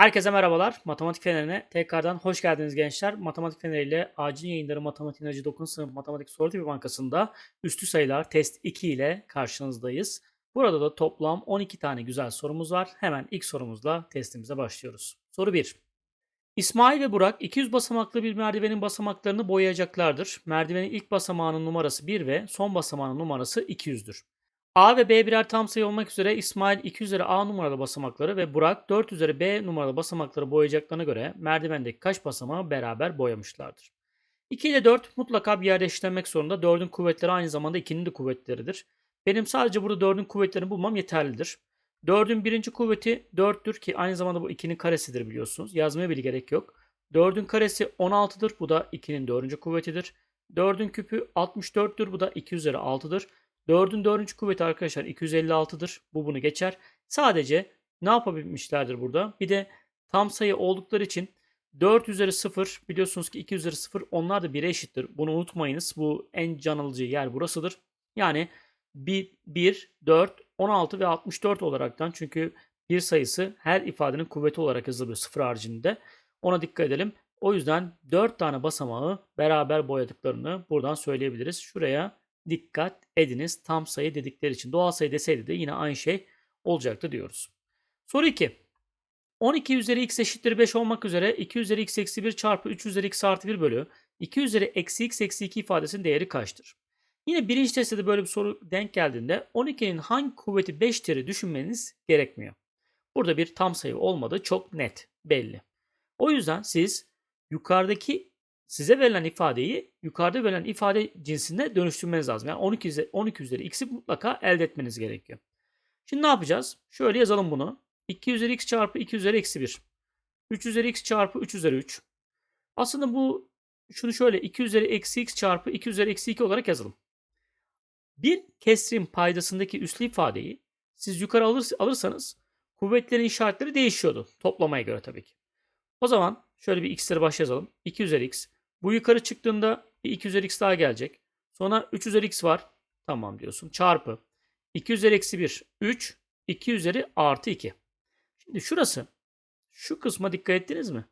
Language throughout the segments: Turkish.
Herkese merhabalar. Matematik Feneri'ne tekrardan hoş geldiniz gençler. Matematik Feneri ile acil yayınları Matematik Enerji 9. sınıf Matematik Soru Tipi Bankası'nda üstü sayılar test 2 ile karşınızdayız. Burada da toplam 12 tane güzel sorumuz var. Hemen ilk sorumuzla testimize başlıyoruz. Soru 1. İsmail ve Burak 200 basamaklı bir merdivenin basamaklarını boyayacaklardır. Merdivenin ilk basamağının numarası 1 ve son basamağının numarası 200'dür. A ve B birer tam sayı olmak üzere İsmail 2 üzeri A numaralı basamakları ve Burak 4 üzeri B numaralı basamakları boyayacaklarına göre merdivendeki kaç basamağı beraber boyamışlardır. 2 ile 4 mutlaka bir yerde eşitlenmek zorunda. 4'ün kuvvetleri aynı zamanda 2'nin de kuvvetleridir. Benim sadece burada 4'ün kuvvetlerini bulmam yeterlidir. 4'ün birinci kuvveti 4'tür ki aynı zamanda bu 2'nin karesidir biliyorsunuz. Yazmaya bile gerek yok. 4'ün karesi 16'dır. Bu da 2'nin 4. kuvvetidir. 4'ün küpü 64'tür. Bu da 2 üzeri 6'dır. 4'ün 4. kuvveti arkadaşlar 256'dır. Bu bunu geçer. Sadece ne yapabilmişlerdir burada? Bir de tam sayı oldukları için 4 üzeri 0 biliyorsunuz ki 2 üzeri 0 onlar da 1'e eşittir. Bunu unutmayınız. Bu en can alıcı yer burasıdır. Yani 1, 1, 4, 16 ve 64 olaraktan çünkü bir sayısı her ifadenin kuvveti olarak yazılıyor sıfır haricinde. Ona dikkat edelim. O yüzden 4 tane basamağı beraber boyadıklarını buradan söyleyebiliriz. Şuraya dikkat ediniz. Tam sayı dedikleri için. Doğal sayı deseydi de yine aynı şey olacaktı diyoruz. Soru 2. 12 üzeri x eşittir 5 olmak üzere 2 üzeri x eksi 1 çarpı 3 üzeri x artı 1 bölü 2 üzeri eksi x eksi 2 ifadesinin değeri kaçtır? Yine birinci testte de böyle bir soru denk geldiğinde 12'nin hangi kuvveti 5'tir düşünmeniz gerekmiyor. Burada bir tam sayı olmadığı çok net belli. O yüzden siz yukarıdaki size verilen ifadeyi yukarıda verilen ifade cinsine dönüştürmeniz lazım. Yani 12 üzeri, 12 üzeri x'i mutlaka elde etmeniz gerekiyor. Şimdi ne yapacağız? Şöyle yazalım bunu. 2 üzeri x çarpı 2 üzeri eksi 1. 3 üzeri x çarpı 3 üzeri 3. Aslında bu şunu şöyle 2 üzeri eksi x çarpı 2 üzeri eksi 2 olarak yazalım. Bir kesrin paydasındaki üslü ifadeyi siz yukarı alır, alırsanız kuvvetlerin işaretleri değişiyordu. Toplamaya göre tabii ki. O zaman şöyle bir x'leri baş yazalım. 2 üzeri x. Bu yukarı çıktığında bir 2 üzeri x daha gelecek. Sonra 3 üzeri x var. Tamam diyorsun. Çarpı. 2 üzeri eksi 1. 3. 2 üzeri artı 2. Şimdi şurası. Şu kısma dikkat ettiniz mi?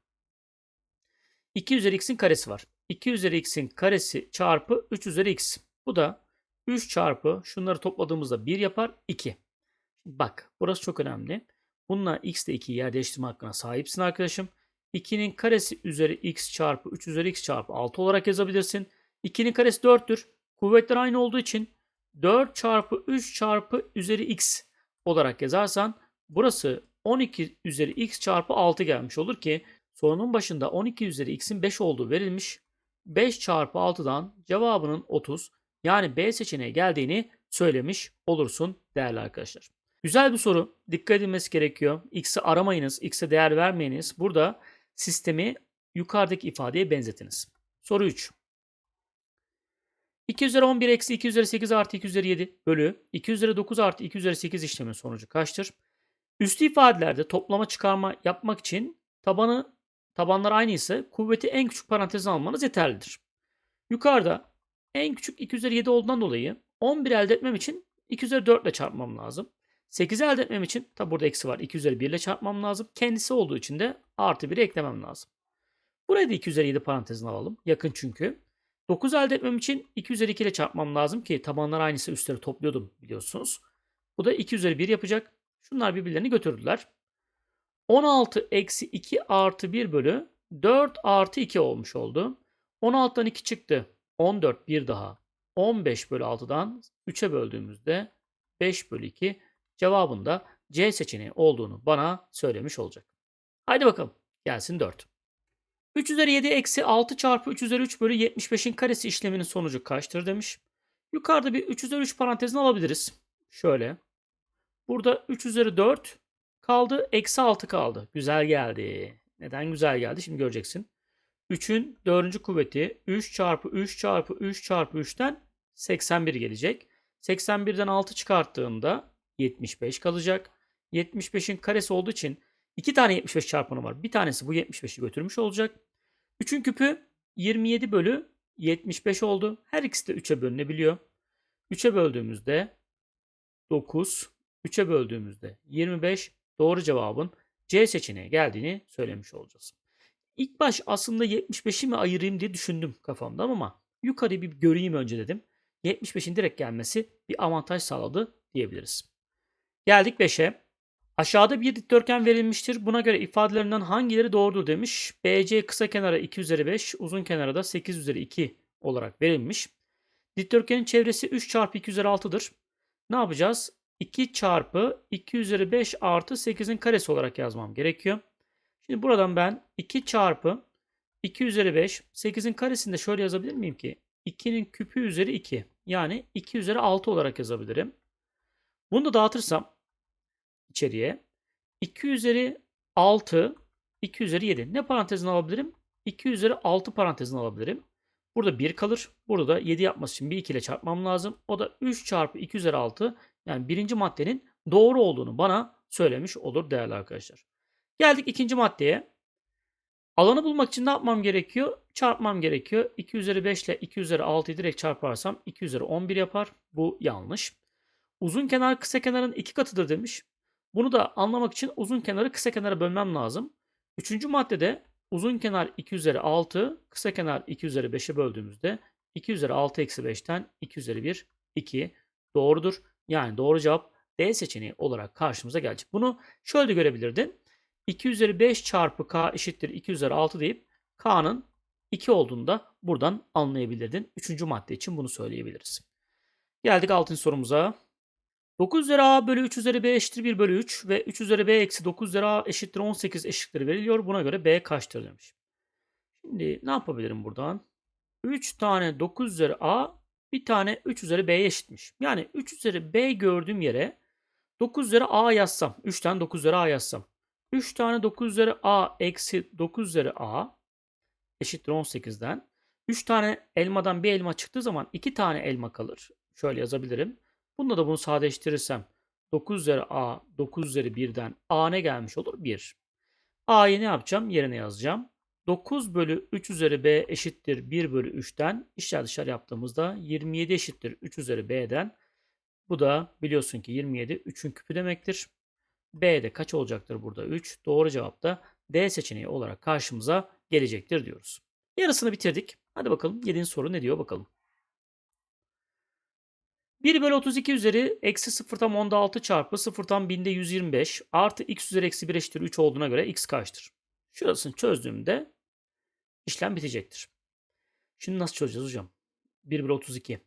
2 üzeri x'in karesi var. 2 üzeri x'in karesi çarpı 3 üzeri x. Bu da 3 çarpı şunları topladığımızda 1 yapar 2. Bak burası çok önemli. Bununla x ile 2'yi yer değiştirme hakkına sahipsin arkadaşım. 2'nin karesi üzeri x çarpı 3 üzeri x çarpı 6 olarak yazabilirsin. 2'nin karesi 4'tür. Kuvvetler aynı olduğu için 4 çarpı 3 çarpı üzeri x olarak yazarsan burası 12 üzeri x çarpı 6 gelmiş olur ki sorunun başında 12 üzeri x'in 5 olduğu verilmiş. 5 çarpı 6'dan cevabının 30 yani B seçeneği geldiğini söylemiş olursun değerli arkadaşlar. Güzel bir soru. Dikkat edilmesi gerekiyor. X'i aramayınız, X'e değer vermeyiniz. Burada sistemi yukarıdaki ifadeye benzetiniz. Soru 3. 2 üzeri 11 eksi 2 üzeri 8 artı 2 üzeri 7 bölü 2 üzeri 9 artı 2 üzeri 8 işlemin sonucu kaçtır? Üstü ifadelerde toplama çıkarma yapmak için tabanı tabanlar aynı ise kuvveti en küçük parantezine almanız yeterlidir. Yukarıda en küçük 2 üzeri 7 olduğundan dolayı 11 elde etmem için 2 üzeri 4 ile çarpmam lazım. 8'i elde etmem için tabi burada eksi var. 2 üzeri 1 ile çarpmam lazım. Kendisi olduğu için de artı 1'i eklemem lazım. Buraya da 2 üzeri 7 parantezine alalım. Yakın çünkü. 9 elde etmem için 2 üzeri 2 ile çarpmam lazım ki tabanlar aynısı üstleri topluyordum biliyorsunuz. Bu da 2 üzeri 1 yapacak. Şunlar birbirlerini götürdüler. 16 eksi 2 artı 1 bölü 4 artı 2 olmuş oldu. 16'dan 2 çıktı. 14 bir daha. 15 bölü 6'dan 3'e böldüğümüzde 5 bölü 2 cevabında C seçeneği olduğunu bana söylemiş olacak. Haydi bakalım. Gelsin 4. 3 üzeri 7 eksi 6 çarpı 3 üzeri 3 bölü 75'in karesi işleminin sonucu kaçtır demiş. Yukarıda bir 3 üzeri 3 parantezini alabiliriz. Şöyle. Burada 3 üzeri 4 kaldı. Eksi 6 kaldı. Güzel geldi. Neden güzel geldi? Şimdi göreceksin. 3'ün 4. kuvveti 3 çarpı 3 çarpı 3 çarpı 3'ten 81 gelecek. 81'den 6 çıkarttığımda 75 kalacak. 75'in karesi olduğu için iki tane 75 çarpanı var. Bir tanesi bu 75'i götürmüş olacak. 3'ün küpü 27 bölü 75 oldu. Her ikisi de 3'e bölünebiliyor. 3'e böldüğümüzde 9, 3'e böldüğümüzde 25. Doğru cevabın C seçeneği geldiğini söylemiş olacağız. İlk baş aslında 75'i mi ayırayım diye düşündüm kafamda ama yukarı bir göreyim önce dedim. 75'in direkt gelmesi bir avantaj sağladı diyebiliriz. Geldik 5'e. Aşağıda bir dikdörtgen verilmiştir. Buna göre ifadelerinden hangileri doğrudur demiş. BC kısa kenara 2 üzeri 5, uzun kenara da 8 üzeri 2 olarak verilmiş. Dikdörtgenin çevresi 3 çarpı 2 üzeri 6'dır. Ne yapacağız? 2 çarpı 2 üzeri 5 artı 8'in karesi olarak yazmam gerekiyor. Şimdi buradan ben 2 çarpı 2 üzeri 5, 8'in karesini de şöyle yazabilir miyim ki? 2'nin küpü üzeri 2. Yani 2 üzeri 6 olarak yazabilirim. Bunu da dağıtırsam içeriye 2 üzeri 6, 2 üzeri 7. Ne parantezini alabilirim? 2 üzeri 6 parantezini alabilirim. Burada 1 kalır. Burada da 7 yapması için bir 2 ile çarpmam lazım. O da 3 çarpı 2 üzeri 6. Yani birinci maddenin doğru olduğunu bana söylemiş olur değerli arkadaşlar. Geldik ikinci maddeye. Alanı bulmak için ne yapmam gerekiyor? Çarpmam gerekiyor. 2 üzeri 5 ile 2 üzeri 6'yı direkt çarparsam 2 üzeri 11 yapar. Bu yanlış. Uzun kenar kısa kenarın iki katıdır demiş. Bunu da anlamak için uzun kenarı kısa kenara bölmem lazım. Üçüncü maddede uzun kenar 2 üzeri 6, kısa kenar 2 üzeri 5'e böldüğümüzde 2 üzeri 6 eksi 5'ten 2 üzeri 1, 2 doğrudur. Yani doğru cevap D seçeneği olarak karşımıza gelecek. Bunu şöyle de görebilirdin. 2 üzeri 5 çarpı K eşittir 2 üzeri 6 deyip K'nın 2 olduğunu da buradan anlayabilirdin. Üçüncü madde için bunu söyleyebiliriz. Geldik 6. sorumuza. 9 üzeri a bölü 3 üzeri b eşittir 1 bölü 3 ve 3 üzeri b eksi 9 üzeri a eşittir 18 eşittir veriliyor. Buna göre b kaçtır demiş. Şimdi ne yapabilirim buradan? 3 tane 9 üzeri a bir tane 3 üzeri b'ye eşitmiş. Yani 3 üzeri b gördüğüm yere 9 üzeri a yazsam. 3 tane 9 üzeri a yazsam. 3 tane 9 üzeri a eksi 9 üzeri a eşittir 18'den. 3 tane elmadan bir elma çıktığı zaman 2 tane elma kalır. Şöyle yazabilirim. Bunda da bunu sadeleştirirsem 9 üzeri a 9 üzeri 1'den a ne gelmiş olur? 1. a'yı ne yapacağım? Yerine yazacağım. 9 bölü 3 üzeri b eşittir 1 bölü 3'ten işler dışarı yaptığımızda 27 eşittir 3 üzeri b'den. Bu da biliyorsun ki 27 3'ün küpü demektir. B'de kaç olacaktır burada? 3. Doğru cevap da D seçeneği olarak karşımıza gelecektir diyoruz. Yarısını bitirdik. Hadi bakalım 7. soru ne diyor bakalım. 1 bölü 32 üzeri eksi 0 tam onda 6 çarpı 0 tam binde 125 artı x üzeri eksi 1 eşittir 3 olduğuna göre x kaçtır? Şurasını çözdüğümde işlem bitecektir. Şimdi nasıl çözeceğiz hocam? 1 bölü 32.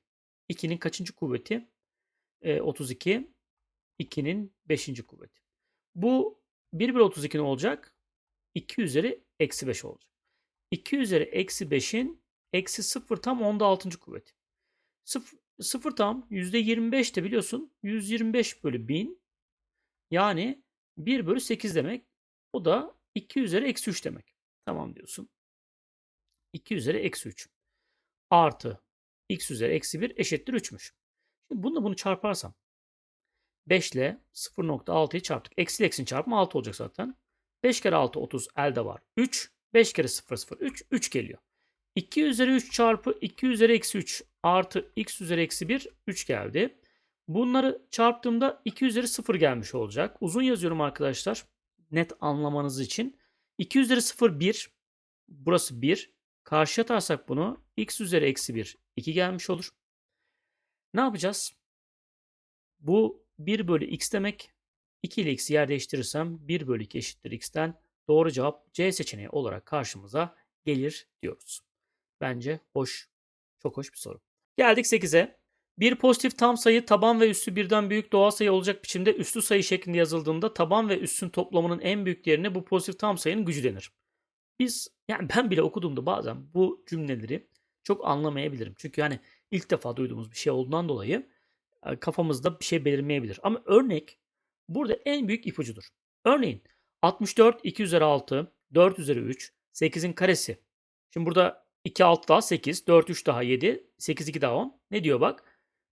2'nin kaçıncı kuvveti? E, 32. 2'nin 5. kuvveti. Bu 1 bölü 32 ne olacak? 2 üzeri eksi 5 olacak. 2 üzeri eksi 5'in eksi 0 tam onda 6. kuvveti. 0, 0 tam %25 de biliyorsun 125 bölü 1000 yani 1 bölü 8 demek. O da 2 üzeri eksi 3 demek. Tamam diyorsun. 2 üzeri eksi 3 artı x üzeri eksi 1 eşittir 3'müş. Şimdi bununla bunu çarparsam 5 ile 0.6'yı çarptık. Eksi eksinin çarpımı 6 olacak zaten. 5 kere 6 30 elde var. 3. 5 kere 0 0 3. 3 geliyor. 2 üzeri 3 çarpı 2 üzeri eksi 3 artı x üzeri eksi 1 3 geldi. Bunları çarptığımda 2 üzeri 0 gelmiş olacak. Uzun yazıyorum arkadaşlar. Net anlamanız için. 2 üzeri 0 1. Burası 1. Karşıya atarsak bunu x üzeri eksi 1 2 gelmiş olur. Ne yapacağız? Bu 1 bölü x demek. 2 ile x'i yer değiştirirsem 1 bölü 2 eşittir x'ten doğru cevap C seçeneği olarak karşımıza gelir diyoruz. Bence hoş, çok hoş bir soru. Geldik 8'e. Bir pozitif tam sayı taban ve üssü birden büyük doğal sayı olacak biçimde üslü sayı şeklinde yazıldığında taban ve üssün toplamının en büyük değerine bu pozitif tam sayının gücü denir. Biz yani ben bile okuduğumda bazen bu cümleleri çok anlamayabilirim. Çünkü hani ilk defa duyduğumuz bir şey olduğundan dolayı e, kafamızda bir şey belirmeyebilir. Ama örnek burada en büyük ipucudur. Örneğin 64 2 üzeri 6 4 üzeri 3 8'in karesi. Şimdi burada 2 6 daha 8 4 3 daha 7 8 2 daha 10. Ne diyor bak?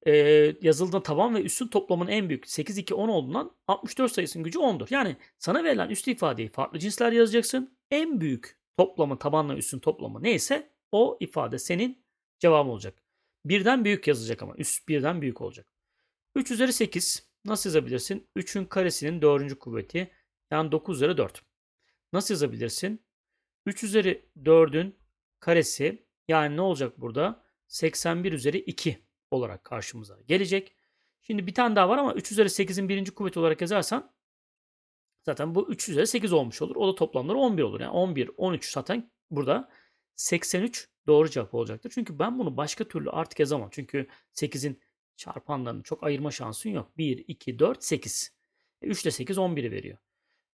Ee, yazıldığında taban ve üssün toplamının en büyük 8 2 10 olduğundan 64 sayısının gücü 10'dur. Yani sana verilen üstü ifadeyi farklı cinsler yazacaksın. En büyük toplamı tabanla üssün toplamı neyse o ifade senin cevabın olacak. Birden büyük yazacak ama üst birden büyük olacak. 3 üzeri 8 nasıl yazabilirsin? 3'ün karesinin 4. kuvveti Yani 9 üzeri 4. Nasıl yazabilirsin? 3 üzeri 4'ün karesi yani ne olacak burada? 81 üzeri 2 olarak karşımıza gelecek. Şimdi bir tane daha var ama 3 üzeri 8'in birinci kuvveti olarak yazarsan zaten bu 3 üzeri 8 olmuş olur. O da toplamları 11 olur. Yani 11, 13 zaten burada 83 doğru cevap olacaktır. Çünkü ben bunu başka türlü artık yazamam. Çünkü 8'in çarpanlarını çok ayırma şansın yok. 1, 2, 4, 8. E, 3 ile 8 11'i veriyor.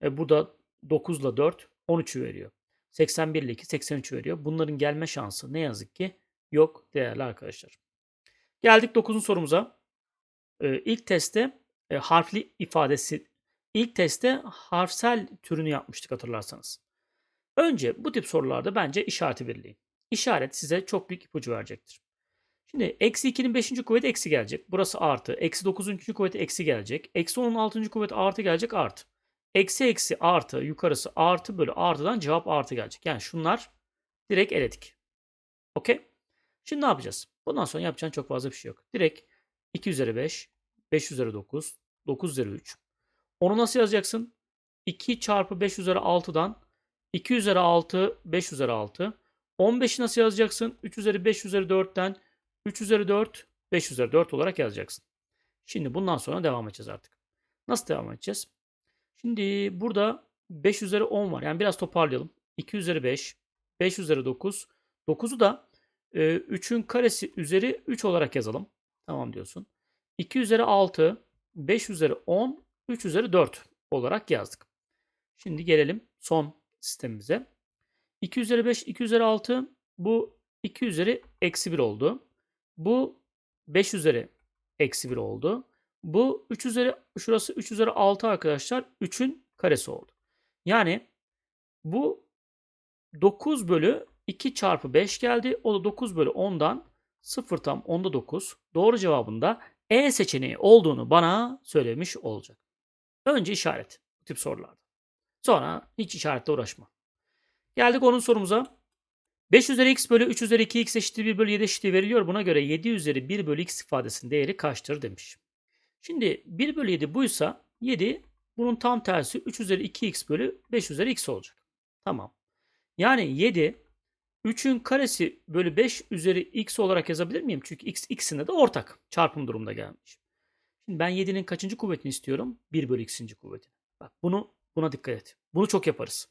E, burada 9 ile 4 13'ü veriyor. 81 ile 2 83 veriyor. Bunların gelme şansı ne yazık ki yok değerli arkadaşlar. Geldik 9. sorumuza. Ee, ilk testte e, harfli ifadesi ilk testte harfsel türünü yapmıştık hatırlarsanız. Önce bu tip sorularda bence işareti belirleyin. İşaret size çok büyük ipucu verecektir. Şimdi eksi 2'nin 5. kuvveti eksi gelecek. Burası artı. Eksi 9'un 3. kuvveti eksi gelecek. Eksi 10'un 6. kuvveti artı gelecek artı. Eksi eksi artı yukarısı artı bölü artıdan cevap artı gelecek. Yani şunlar direkt eledik. Okey. Şimdi ne yapacağız? Bundan sonra yapacağın çok fazla bir şey yok. Direkt 2 üzeri 5, 5 üzeri 9, 9 üzeri 3. Onu nasıl yazacaksın? 2 çarpı 5 üzeri 6'dan 2 üzeri 6, 5 üzeri 6. 15'i nasıl yazacaksın? 3 üzeri 5 üzeri 4'ten 3 üzeri 4, 5 üzeri 4 olarak yazacaksın. Şimdi bundan sonra devam edeceğiz artık. Nasıl devam edeceğiz? Şimdi burada 5 üzeri 10 var. Yani biraz toparlayalım. 2 üzeri 5, 5 üzeri 9. 9'u da e, 3'ün karesi üzeri 3 olarak yazalım. Tamam diyorsun. 2 üzeri 6, 5 üzeri 10, 3 üzeri 4 olarak yazdık. Şimdi gelelim son sistemimize. 2 üzeri 5, 2 üzeri 6 bu 2 üzeri eksi 1 oldu. Bu 5 üzeri eksi 1 oldu. Bu 3 üzeri şurası 3 üzeri 6 arkadaşlar 3'ün karesi oldu. Yani bu 9 bölü 2 çarpı 5 geldi. O da 9 bölü 10'dan 0 tam 10'da 9. Doğru cevabında E seçeneği olduğunu bana söylemiş olacak. Önce işaret bu tip sorularda. Sonra hiç işaretle uğraşma. Geldik onun sorumuza. 5 üzeri x bölü 3 üzeri 2x eşittir 1 bölü 7 eşitliği veriliyor. Buna göre 7 üzeri 1 bölü x ifadesinin değeri kaçtır demiş. Şimdi 1 bölü 7 buysa 7 bunun tam tersi 3 üzeri 2x bölü 5 üzeri x olacak. Tamam. Yani 7 3'ün karesi bölü 5 üzeri x olarak yazabilir miyim? Çünkü x ikisinde de ortak. Çarpım durumda gelmiş. Şimdi ben 7'nin kaçıncı kuvvetini istiyorum? 1 bölü x'inci kuvvetini. Bak bunu buna dikkat et. Bunu çok yaparız.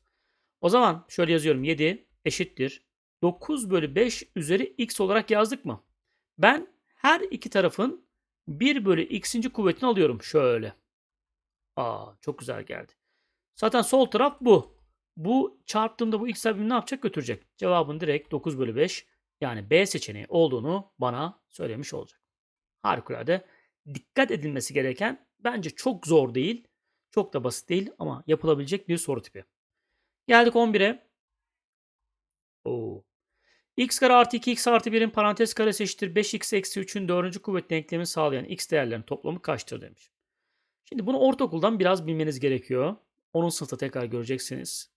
O zaman şöyle yazıyorum. 7 eşittir. 9 bölü 5 üzeri x olarak yazdık mı? Ben her iki tarafın 1 bölü x'inci kuvvetini alıyorum. Şöyle. Aa çok güzel geldi. Zaten sol taraf bu. Bu çarptığımda bu x ne yapacak götürecek. Cevabın direkt 9 bölü 5 yani B seçeneği olduğunu bana söylemiş olacak. Harikulade. Dikkat edilmesi gereken bence çok zor değil. Çok da basit değil ama yapılabilecek bir soru tipi. Geldik 11'e. Oo. X kare artı 2x artı 1'in parantez karesi eşittir 5x eksi 3'ün 4. kuvvet denklemini sağlayan x değerlerinin toplamı kaçtır demiş. Şimdi bunu ortaokuldan biraz bilmeniz gerekiyor. Onun sınıfta tekrar göreceksiniz.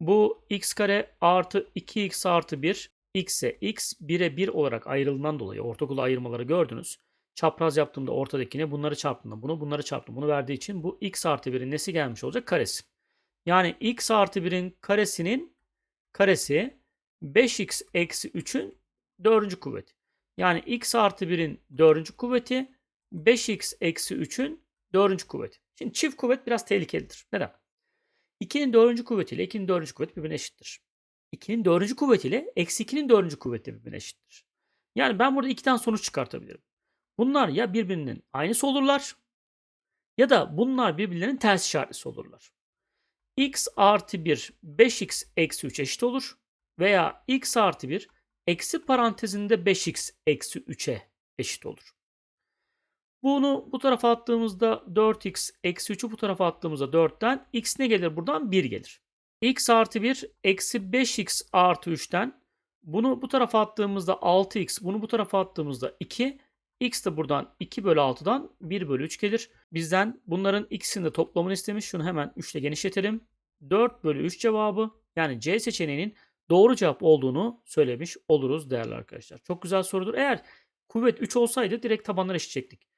Bu x kare artı 2x artı 1 x'e x 1'e 1 olarak ayrıldığından dolayı ortaokul ayırmaları gördünüz. Çapraz yaptığımda ortadakine bunları çarptığımda bunu bunları çarptım bunu verdiği için bu x artı 1'in nesi gelmiş olacak? Karesi. Yani x artı 1'in karesinin karesi 5x eksi 3'ün 4. kuvveti. Yani x artı 1'in 4. kuvveti 5x eksi 3'ün 4. kuvveti. Şimdi çift kuvvet biraz tehlikelidir. Neden? 2'nin 4. kuvvetiyle 2'nin 4. kuvveti birbirine eşittir. 2'nin 4. kuvvetiyle eksi 2'nin 4. kuvveti birbirine eşittir. Yani ben burada iki tane sonuç çıkartabilirim. Bunlar ya birbirinin aynısı olurlar ya da bunlar birbirlerinin ters işaretlisi olurlar. x artı 1 5x eksi 3 eşit olur veya x artı 1 eksi parantezinde 5x eksi 3'e eşit olur. Bunu bu tarafa attığımızda 4x eksi 3'ü bu tarafa attığımızda 4'ten x ne gelir buradan? 1 gelir. x artı 1 eksi 5x artı 3'ten bunu bu tarafa attığımızda 6x bunu bu tarafa attığımızda 2 x de buradan 2 bölü 6'dan 1 bölü 3 gelir. Bizden bunların ikisinin de toplamını istemiş. Şunu hemen 3 ile genişletelim. 4 bölü 3 cevabı yani C seçeneğinin doğru cevap olduğunu söylemiş oluruz değerli arkadaşlar. Çok güzel sorudur. Eğer kuvvet 3 olsaydı direkt tabanları eşitecektik.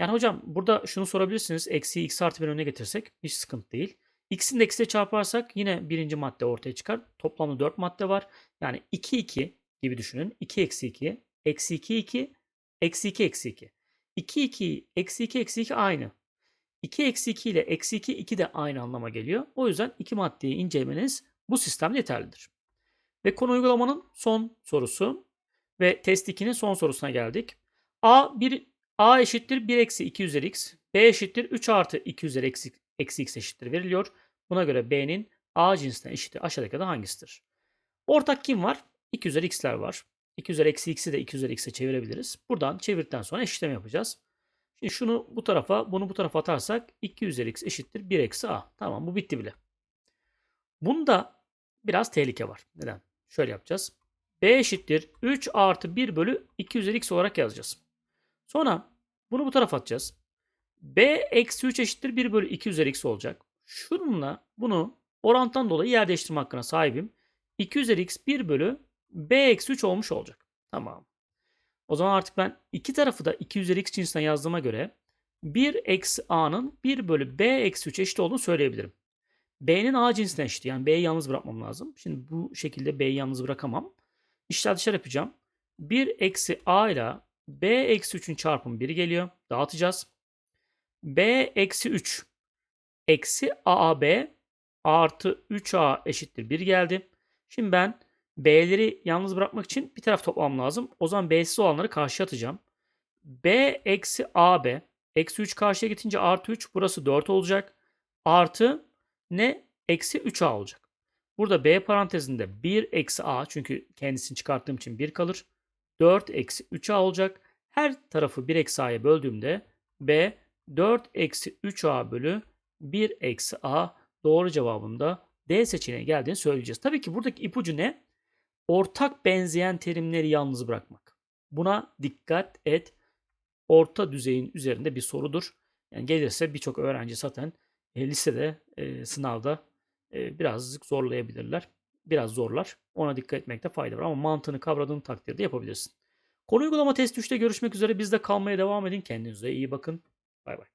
Yani hocam burada şunu sorabilirsiniz. Eksi x artı 1 önüne getirsek hiç sıkıntı değil. X'in de X'e çarparsak yine birinci madde ortaya çıkar. Toplamda 4 madde var. Yani 2 2 gibi düşünün. 2 eksi 2, eksi 2 2, eksi 2 eksi 2. 2 2, eksi 2 eksi 2 aynı. 2 eksi 2 ile eksi 2, 2 de aynı anlama geliyor. O yüzden iki maddeyi incelemeniz bu sistemde yeterlidir. Ve konu uygulamanın son sorusu ve test 2'nin son sorusuna geldik. A 1 A eşittir 1 eksi 2 üzeri x. B eşittir 3 artı 2 üzeri eksi, eksi x eşittir veriliyor. Buna göre B'nin A cinsine eşiti aşağıdaki de hangisidir? Ortak kim var? 2 üzeri x'ler var. 2 üzeri eksi x'i de 2 üzeri x'e çevirebiliriz. Buradan çevirdikten sonra eşitleme yapacağız. Şimdi şunu bu tarafa, bunu bu tarafa atarsak 2 üzeri x eşittir 1 eksi a. Tamam bu bitti bile. Bunda biraz tehlike var. Neden? Şöyle yapacağız. b eşittir 3 artı 1 bölü 2 üzeri x olarak yazacağız. Sonra bunu bu tarafa atacağız. b eksi 3 eşittir 1 bölü 2 üzeri x olacak. Şununla bunu orantıdan dolayı yer değiştirme hakkına sahibim. 2 üzeri x 1 bölü b eksi 3 olmuş olacak. Tamam. O zaman artık ben iki tarafı da 2 üzeri x cinsinden yazdığıma göre 1 eksi a'nın 1 bölü b eksi 3 eşit olduğunu söyleyebilirim. B'nin a cinsine eşit. Yani b'yi yalnız bırakmam lazım. Şimdi bu şekilde b'yi yalnız bırakamam. İşler dışarı yapacağım. 1 eksi a ile b eksi 3'ün çarpımı 1 geliyor. Dağıtacağız. b eksi 3 eksi aab artı 3a eşittir 1 geldi. Şimdi ben B'leri yalnız bırakmak için bir taraf toplamam lazım. O zaman B'siz olanları karşıya atacağım. B eksi AB. Eksi 3 karşıya gitince artı 3. Burası 4 olacak. Artı ne? Eksi 3A olacak. Burada B parantezinde 1 eksi A. Çünkü kendisini çıkarttığım için 1 kalır. 4 eksi 3A olacak. Her tarafı 1 eksi A'ya böldüğümde B 4 eksi 3A bölü 1 eksi A doğru cevabında D seçeneği geldiğini söyleyeceğiz. Tabii ki buradaki ipucu ne? ortak benzeyen terimleri yalnız bırakmak. Buna dikkat et. Orta düzeyin üzerinde bir sorudur. Yani gelirse birçok öğrenci zaten e, lisede e, sınavda e, birazcık zorlayabilirler. Biraz zorlar. Ona dikkat etmekte fayda var ama mantığını kavradığın takdirde yapabilirsin. Konu uygulama test 3'te görüşmek üzere. Bizde kalmaya devam edin. Kendinize iyi bakın. Bay bay.